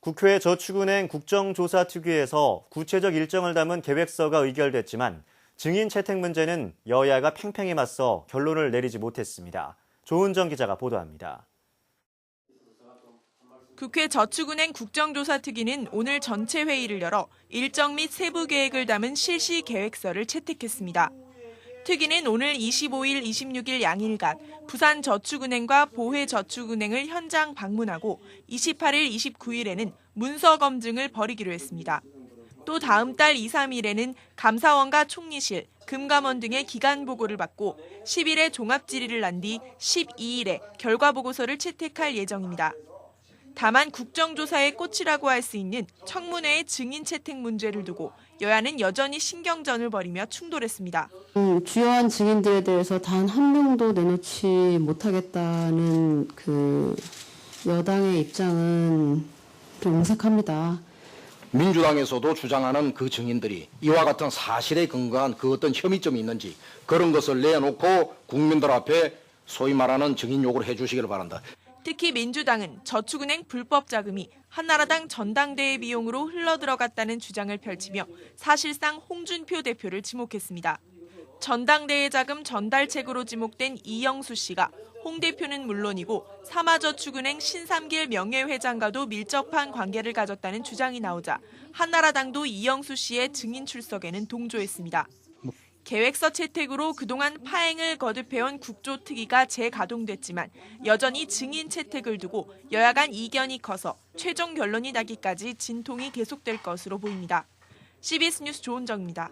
국회 저축은행 국정조사 특위에서 구체적 일정을 담은 계획서가 의결됐지만 증인 채택 문제는 여야가 팽팽히 맞서 결론을 내리지 못했습니다. 조은정 기자가 보도합니다. 국회 저축은행 국정조사 특위는 오늘 전체 회의를 열어 일정 및 세부 계획을 담은 실시 계획서를 채택했습니다. 특위는 오늘 25일, 26일 양일간 부산 저축은행과 보회 저축은행을 현장 방문하고 28일, 29일에는 문서 검증을 벌이기로 했습니다. 또 다음 달 2, 3일에는 감사원과 총리실, 금감원 등의 기간 보고를 받고 10일에 종합 질의를 난 뒤 12일에 결과 보고서를 채택할 예정입니다. 다만 국정조사의 꽃이라고 할 수 있는 청문회의 증인 채택 문제를 두고 여야는 여전히 신경전을 벌이며 충돌했습니다. 음, 주요한 증인들에 대해서 단 한 명도 내놓지 못하겠다는 그 여당의 입장은 좀 어색합니다. 민주당에서도 주장하는 그 증인들이 이와 같은 사실에 근거한 그 어떤 혐의점이 있는지 그런 것을 내놓고 국민들 앞에 소위 말하는 증인 요구를 해주시기를 바란다. 특히 민주당은 저축은행 불법 자금이 한나라당 전당대회 비용으로 흘러들어갔다는 주장을 펼치며 사실상 홍준표 대표를 지목했습니다. 전당대회 자금 전달책으로 지목된 이영수 씨가 홍 대표는 물론이고 사마저축은행 신삼길 명예회장과도 밀접한 관계를 가졌다는 주장이 나오자 한나라당도 이영수 씨의 증인 출석에는 동조했습니다. 계획서 채택으로 그동안 파행을 거듭해온 국조특위가 재가동됐지만 여전히 증인 채택을 두고 여야 간 이견이 커서 최종 결론이 나기까지 진통이 계속될 것으로 보입니다. CBS 뉴스 조은정입니다.